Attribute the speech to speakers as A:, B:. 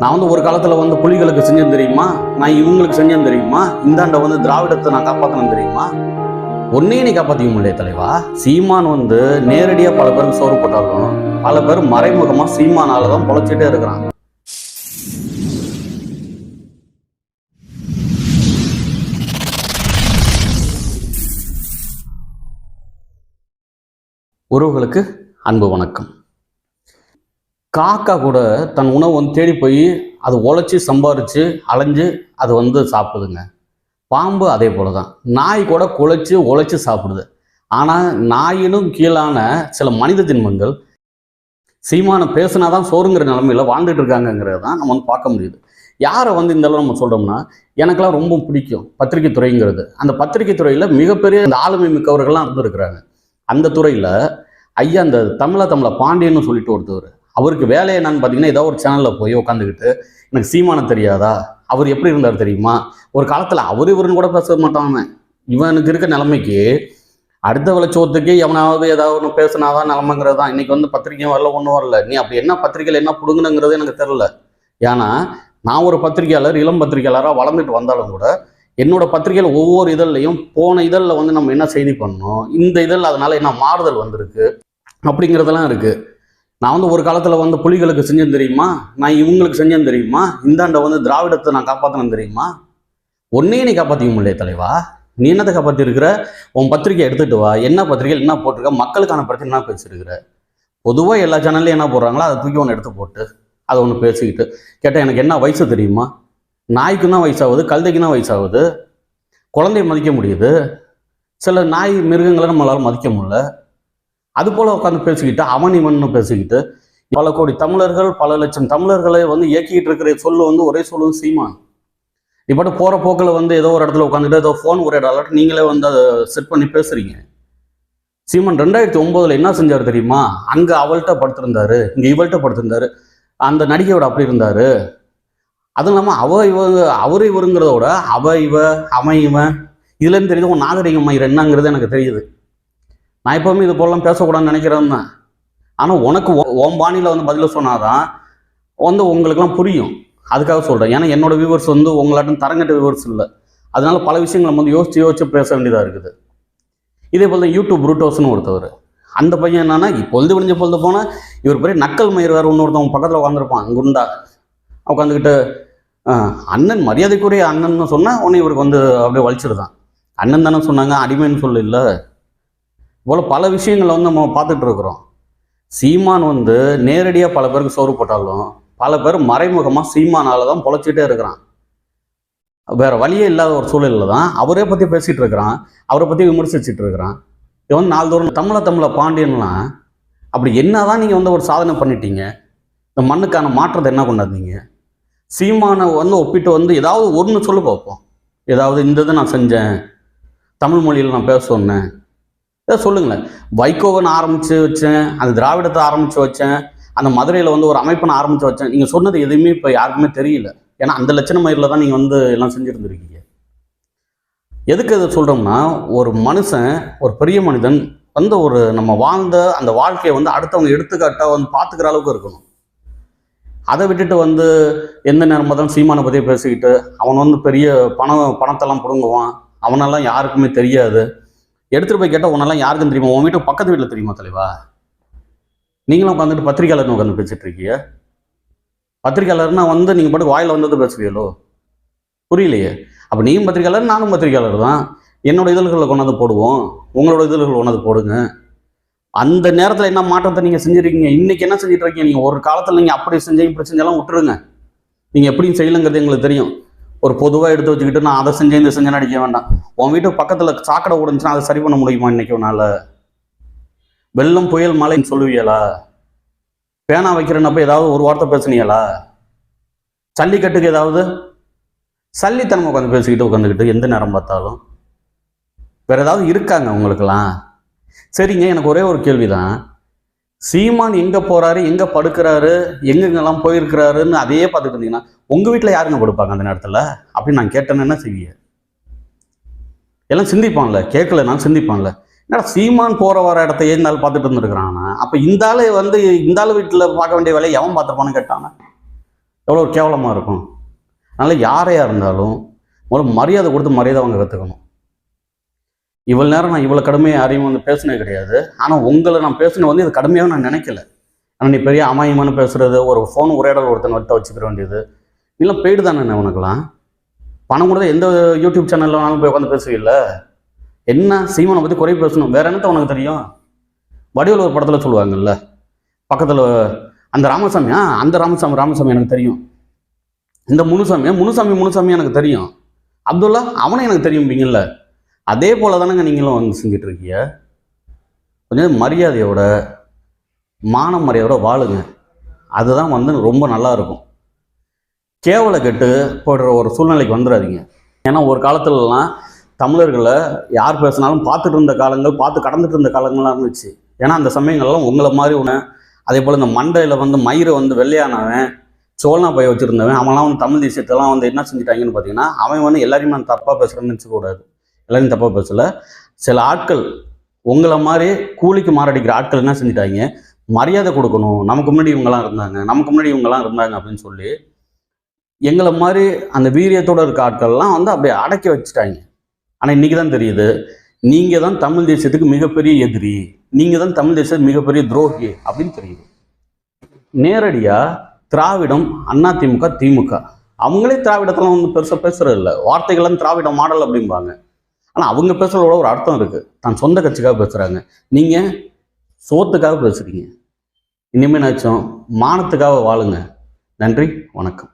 A: நான் வந்து ஒரு காலத்துல வந்து புலிகளுக்கு செஞ்சேன் தெரியுமா? நான் இவங்களுக்கு செஞ்சேன் தெரியுமா? இந்தாண்ட வந்து திராவிடத்தை நான் காப்பாற்றணும் தெரியுமா? ஒன்னே நீ காப்பாற்றிக்க முடியாது தலைவா. சீமான் வந்து நேரடியா பல பேருக்கு சோறு போட்டாலும் பல பேர் மறைமுகமா சீமானால தான் பொழைச்சிட்டே இருக்கிறான். உறவுகளுக்கு அன்பு வணக்கம். காக்கா கூட தன் உணவு வந்து தேடி போய் அது உழைச்சி சம்பாரித்து அலைஞ்சு அது வந்து சாப்பிடுதுங்க. பாம்பு அதே போல தான் நாய் கூட குழைச்சி உழைச்சி சாப்பிடுது. ஆனால் நாயினும் கீழான சில மனித ஜென்மங்கள் பேசினா பேசுனாதான் சோறுங்கிற நிலமையில வாழ்ந்துட்டு இருக்காங்கங்கிறது தான் நம்ம வந்து பார்க்க முடியுது. யாரை வந்து இந்த அளவு நம்ம சொல்கிறோம்னா எனக்கெல்லாம் ரொம்ப பிடிக்கும் பத்திரிகை துறைங்கிறது. அந்த பத்திரிகை துறையில் மிகப்பெரிய அந்த ஆளுமை மிக்கவர்கள்லாம் இருந்திருக்கிறாங்க. அந்த துறையில் ஐயா அந்த தமிழ தமிழ பாண்டியன்னு சொல்லிட்டு ஒருத்தவர். அவருக்கு வேலை என்னன்னு பார்த்தீங்கன்னா ஏதோ ஒரு சேனலில் போய் உட்காந்துக்கிட்டு எனக்கு சீமானம் தெரியாதா? அவர் எப்படி இருந்தார் தெரியுமா? ஒரு காலத்தில் அவர் இவருன்னு கூட பேச மாட்டான் இவனுக்கு இருக்க நிலைமைக்கு அடுத்த விளைச்சோத்துக்கு எவனாவது ஏதாவது ஒன்று பேசினாதான் நிலமைங்கிறது தான் இன்னைக்கு வந்து பத்திரிக்கையும் வரல ஒன்றும் வரல. நீ அப்படி என்ன பத்திரிக்கையில் என்ன பிடுங்கணுங்கிறது எனக்கு தெரில ஏன்னா நான் ஒரு பத்திரிகையாளர் இளம் பத்திரிகையாளராக வளர்ந்துட்டு வந்தாலும் கூட என்னோட பத்திரிகையில் ஒவ்வொரு இதழ்லையும் போன இதழில் வந்து நம்ம என்ன செய்தி பண்ணோம் இந்த இதழில் அதனால் என்ன மாறுதல் வந்திருக்கு அப்படிங்கிறதெல்லாம் இருக்குது நான் வந்து ஒரு காலத்தில் வந்து புலிகளுக்கு செஞ்சேன் தெரியுமா? நான் இவங்களுக்கு செஞ்சேன் தெரியுமா? இந்தாண்ட வந்து திராவிடத்தை நான் காப்பாற்றணும் தெரியுமா? ஒன்னையே நீ காப்பாற்றிக்க முடியல தலைவா. நீ என்னத்தை காப்பாற்றிருக்கிற உன் பத்திரிக்கை எடுத்துட்டு வா. என்ன பத்திரிகை என்ன போட்டிருக்க? மக்களுக்கான பிரச்சனை என்ன பேசியிருக்கிற? பொதுவாக எல்லா சேனல்லையும் என்ன போடுறாங்களோ அதை தூக்கி ஒன்று எடுத்து போட்டு அதை ஒன்று பேசிக்கிட்டு கேட்டால் எனக்கு என்ன வயசு தெரியுமா? நாய்க்கு தான் வயசாகுது கழுதைக்கு தான் வயசாகுது. குழந்தைய மதிக்க முடியுது. சில நாய் மிருகங்களை நம்மளால் மதிக்க முடியல. அது போல உட்காந்து பேசிக்கிட்டு அவன் பேசிக்கிட்டு பல கோடி தமிழர்கள் பல லட்சம் தமிழர்களை வந்து இயக்கிட்டு இருக்கிற சொல்லு வந்து ஒரே சொல்லு சீமான். இப்போ போற போக்கில் வந்து ஏதோ ஒரு இடத்துல உட்காந்துட்டு ஏதோ ஃபோன் ஒரே டாலர் நீங்களே வந்து அதை செட் பண்ணி பேசுறீங்க. சீமான் ரெண்டாயிரத்தி ஒன்பதுல என்ன செஞ்சார் தெரியுமா? அங்க அவள்கிட்ட படுத்திருந்தாரு இங்க இவள்கிட்ட படுத்திருந்தாரு அந்த நடிகையோட அப்படி இருந்தாரு. அதுவும் இல்லாமல் அவ இவ அவரு இவருங்கிறத விட அவ இவ அவன் இவன் இதுலேருந்து தெரியுது உன் நாகரிகம் என்னங்கிறது எனக்கு தெரியுது. நான் எப்பவுமே இது போலாம் பேசக்கூடாதுன்னு நினைக்கிறேன் தான். ஆனால் உனக்கு ஓம் பாணியில் வந்து பதில் சொன்னாதான் வந்து உங்களுக்குலாம் புரியும். அதுக்காக சொல்கிறேன் ஏன்னா என்னோட வியூவர்ஸ் வந்து உங்களாட்டும் தரங்கட்ட வியூவர்ஸ் இல்லை. அதனால பல விஷயங்கள் நம்ம வந்து யோசிச்சு யோசிச்சு பேச வேண்டியதாக இருக்குது. இதே போல் தான் யூடியூப் ப்ரூட்டோஸ்னு ஒருத்தவர். அந்த பையன் என்னன்னா பொழுது விடிஞ்ச பொழுது போனால் இவர் பெரிய நக்கல் மயிர் வேறு இன்னொருத்தவங்க பக்கத்தில் உட்காந்துருப்பான் குண்டா உட்காந்துக்கிட்டு அண்ணன் மரியாதைக்குரிய அண்ணன் சொன்னால் உடனே இவருக்கு வந்து அப்படியே வலிச்சிருதான். அண்ணன் தானே சொன்னாங்க அடிமைன்னு சொல்ல இல்லை. போல பல விஷயங்களை வந்து நம்ம பார்த்துட்டு இருக்கிறோம் சீமான் வந்து நேரடியாக பல பேருக்கு சோறு போட்டாலும் பல பேர் மறைமுகமாக சீமானால் தான் பொழைச்சிட்டே இருக்கிறான். வேற வழியே இல்லாத ஒரு சூழலில் தான் அவரே பற்றி பேசிகிட்டு இருக்கிறான் அவரை பற்றி விமர்சிச்சுட்டு இருக்கிறான் இவன் நாள்தோறும் தமிழ தமிழ பாண்டியன்லாம் அப்படி என்ன தான் நீங்கள் வந்து ஒரு சாதனை பண்ணிட்டீங்க? இந்த மண்ணுக்கான மாற்றத்தை என்ன கொண்டாந்தீங்க? சீமானை வந்து ஒப்பிட்டு வந்து ஏதாவது ஒன்று சொல்லு பார்ப்போம். ஏதாவது இந்த இதை நான் செஞ்சேன் தமிழ் மொழியில் நான் பேச சொன்னேன் ஏதோ சொல்லுங்களேன். வைகோவை நான் ஆரம்பித்து வச்சேன் அந்த திராவிடத்தை ஆரம்பித்து வச்சேன் அந்த மதுரையில் வந்து ஒரு அமைப்பை நான் ஆரம்பித்து வச்சேன். நீங்கள் சொன்னது எதுவுமே இப்போ யாருக்குமே தெரியல. ஏன்னா அந்த லட்சண மயிரில் தான் நீங்கள் வந்து எல்லாம் செஞ்சுருந்துருக்கீங்க. எதுக்கு இதை சொல்கிறோம்னா ஒரு மனுஷன் ஒரு பெரிய மனிதன் வந்து ஒரு நம்ம வாழ்ந்த அந்த வாழ்க்கையை வந்து அடுத்தவங்க எடுத்துக்காட்டாக வந்து பார்த்துக்கிற அளவுக்கு இருக்கணும். அதை விட்டுட்டு வந்து எந்த நேரம் தான் சீமானை பற்றி பேசிக்கிட்டு அவன் வந்து பெரிய பணம் பணத்தெல்லாம் பிடுங்குவான். அவனெல்லாம் யாருக்குமே தெரியாது. எடுத்துகிட்டு போய் கேட்டால் உன்னெல்லாம் யாருக்கும் தெரியுமா? உன் வீட்டு பக்கத்து வீட்டில் தெரியுமா தலைவா? நீங்களும் உட்காந்துட்டு பத்திரிக்கையாளர்னு உட்காந்து பேசிட்டு இருக்கீங்க வந்து நீங்கள் பாட்டு வாயில் வந்தது பேசுவீங்களோ? புரியலையே. அப்போ நீயும் பத்திரிக்கையாளர் நானும் பத்திரிக்கையாளர் தான். என்னோட இதழ்களில் கொண்டாந்து போடுவோம். உங்களோட இதழ்கள் கொண்டாந்து போடுங்க. அந்த நேரத்தில் என்ன மாற்றத்தை நீங்கள் செஞ்சுருக்கீங்க? இன்னைக்கு என்ன செஞ்சுட்டு இருக்கீங்க? நீங்கள் ஒரு காலத்தில் நீங்கள் அப்படி செஞ்சீங்க இப்படி விட்டுருங்க. நீங்கள் எப்படியும் செய்யலைங்கிறது எங்களுக்கு தெரியும். ஒரு பொதுவாக எடுத்து வச்சுக்கிட்டு நான் அதை செஞ்சேன் இதை செஞ்சேன்னு அடிக்க வேண்டாம். உன் வீட்டு பக்கத்தில் சாக்கடை ஓடுச்சுன்னா அதை சரி பண்ண முடியுமா இன்னைக்கு உன்னால்? வெள்ளம் புயல் மழைன்னு சொல்லுவியலா? பேனா வைக்கிறேன்னப்ப ஏதாவது ஒரு வார்த்தை பேசுனீங்களா சல்லிக்கட்டுக்கு ஏதாவது? சல்லித்தனமாக உட்காந்து பேசிக்கிட்டு உட்காந்துக்கிட்டு எந்த நேரம் பார்த்தாலும்? வேற ஏதாவது இருக்காங்க உங்களுக்கெல்லாம்? சரிங்க எனக்கு ஒரே ஒரு கேள்விதான். சீமான் எங்கே போகிறாரு எங்கே படுக்கிறாரு எங்கெங்கெல்லாம் போயிருக்கிறாருன்னு அதையே பார்த்துட்டு இருந்தீங்கன்னா உங்கள் வீட்டில் யாருங்க கொடுப்பாங்க அந்த நேரத்தில்? அப்படின்னு நான் கேட்டேன்னு என்ன செய்வீங்க? எல்லாம் சிந்திப்பான்ல கேட்கல நான் சிந்திப்பான்ல என்னடா சீமான் போகிற வர இடத்த ஏன் நாள் பார்த்துட்டு இருந்திருக்கிறானா அப்போ இந்த ஆளு வந்து இந்த ஆள் வீட்டில் பார்க்க வேண்டிய வேலையை எவன் பார்த்துருப்பான்னு கேட்டாங்க எவ்வளோ ஒரு கேவலமாக இருக்கும். அதனால் யாரையாக இருந்தாலும் முதல்ல மரியாதை கொடுத்து மரியாதை அவங்க கற்றுக்கணும் இவ்வளோ நேரம் நான் இவ்வளோ கடுமையாக யாரையும் வந்து பேசினது கிடையாது. ஆனால் உங்களை நான் பேசினது வந்து இது கடுமையாக நான் நினைக்கல. ஆனால் நீ பெரிய அமாயமானு பேசுறது ஒரு ஃபோன் உரையாடல் ஒருத்தன் வட்ட வச்சுக்கிற வேண்டியது. இல்லை பெய்டு தானே உனக்கெல்லாம்? பணம் கூட எந்த யூடியூப் சேனலில் வேணாலும் போய் உட்காந்து பேசுவீல்ல? என்ன சீமானை பற்றி குறை பேசணும். வேற என்னத்த உனக்கு தெரியும்? வடிவில் ஒரு படத்தில் சொல்லுவாங்கல்ல. பக்கத்தில் அந்த ராமசாமி ஆ அந்த ராமசாமி ராமசாமி எனக்கு தெரியும். இந்த முனுசாமி முனுசாமி முனுசாமி எனக்கு தெரியும். அப்துல்லா அவனை எனக்கு தெரியும்பீங்கல்ல. அதே போல தானேங்க நீங்களும் வந்து செஞ்சுட்டு இருக்கீங்க கொஞ்சம் மரியாதையோட மான மரியாதையோட வாழுங்க. அதுதான் வந்து ரொம்ப நல்லா இருக்கும் கேவலை கெட்டு போடுற ஒரு சூழ்நிலைக்கு வந்துடாதீங்க. ஏன்னா ஒரு காலத்துலலாம் தமிழர்களை யார் பேசினாலும் பார்த்துட்டு இருந்த காலங்கள் பார்த்து கடந்துட்டு இருந்த காலங்கள்லாம் இருந்துச்சு. ஏன்னா அந்த சமயங்கள்லாம் உங்களை மாதிரி ஒன்று அதே போல் இந்த மண்டையில் வந்து மயிரை வந்து வெள்ளையானவன் சோழனா பைய வச்சுருந்தவன் அவன்லாம் வந்து தமிழ் தேசியத்தெல்லாம் வந்து என்ன செஞ்சுட்டாங்கன்னு பார்த்தீங்கன்னா அவன் வந்து எல்லாரையும் நான் தப்பாக பேசுகிறேன்னு நினச்சக்கூடாது எல்லாரையும் தப்பாக பேசலை. சில ஆட்கள் உங்களை மாதிரி கூலிக்கு மாரடிக்கிற ஆட்கள் என்ன செஞ்சுட்டாங்க? மரியாதை கொடுக்கணும். நமக்கு முன்னாடி இவங்கெல்லாம் இருந்தாங்க. நமக்கு முன்னாடி இவங்கெல்லாம் இருந்தாங்க அப்படின்னு சொல்லி எங்களை மாதிரி அந்த வீரியத்தோட இருக்க ஆட்கள்லாம் வந்து அப்படியே அடக்கி வச்சுட்டாங்க. ஆனால் இன்னைக்கு தான் தெரியுது நீங்கள் தான் தமிழ் தேசியத்துக்கு மிகப்பெரிய எதிரி நீங்கள் தான் தமிழ் தேசத்துக்கு மிகப்பெரிய துரோகி அப்படின்னு தெரியுது. நேரடியாக திராவிடம் அண்ணா திமுக திமுக. அவங்களே திராவிடத்தெல்லாம் வந்து பெருசாக பேசுறது இல்லை வார்த்தைகள்லாம் திராவிட மாடல் அப்படிம்பாங்க. ஆனால் அவங்க பேசுகிறதோட ஒரு அர்த்தம் இருக்குது தான் சொந்த கட்சிக்காக பேசுகிறாங்க நீங்கள் சோத்துக்காக பேசுகிறீங்க இனிமேனாச்சும் மானத்துக்காக வாழுங்க. நன்றி வணக்கம்.